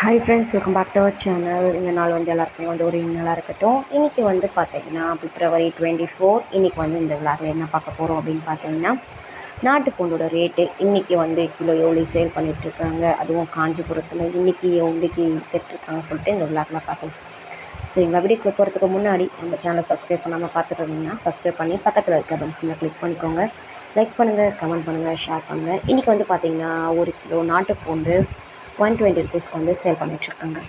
Hi friends welcome back to our channel இந்த நாள் வந்து எல்லாருக்குமே வந்து ஒரு இன்னலாக இருக்கட்டும். இன்றைக்கி வந்து பார்த்தீங்கன்னா பிப்ரவரி டுவெண்ட்டி ஃபோர் இன்றைக்கி வந்து இந்த விழாவில் என்ன பார்க்க போகிறோம் அப்படின்னு பார்த்தீங்கன்னா நாட்டுப்பூண்டோட ரேட்டு இன்றைக்கி வந்து கிலோ எவ்வளோ சேல் பண்ணிகிட்ருக்காங்க அதுவும் காஞ்சிபுரத்தில் இன்றைக்கி எவ்வளோக்கு விற்றுட்ருக்காங்கன்னு சொல்லிட்டு இந்த விளாகில் பார்க்கலாம் சரிங்களா? வீடியோ போகிறதுக்கு முன்னாடி நம்ம சேனலை சப்ஸ்கிரைப் பண்ணாமல் பார்த்துட்டு இருந்தீங்கன்னா சப்ஸ்கிரைப் பண்ணி பக்கத்தில் இருக்க பென்சிலில் கிளிக் பண்ணிக்கோங்க. லைக் பண்ணுங்கள் கமெண்ட் பண்ணுங்கள் ஷேர் பண்ணுங்கள் இன்றைக்கி வந்து பார்த்திங்கன்னா ஒரு கிலோ நாட்டு பூண்டு ஒன் டுவெண்ட்டி ருபீஸ்க்கு வந்து சேல் பண்ணிகிட்ருக்காங்க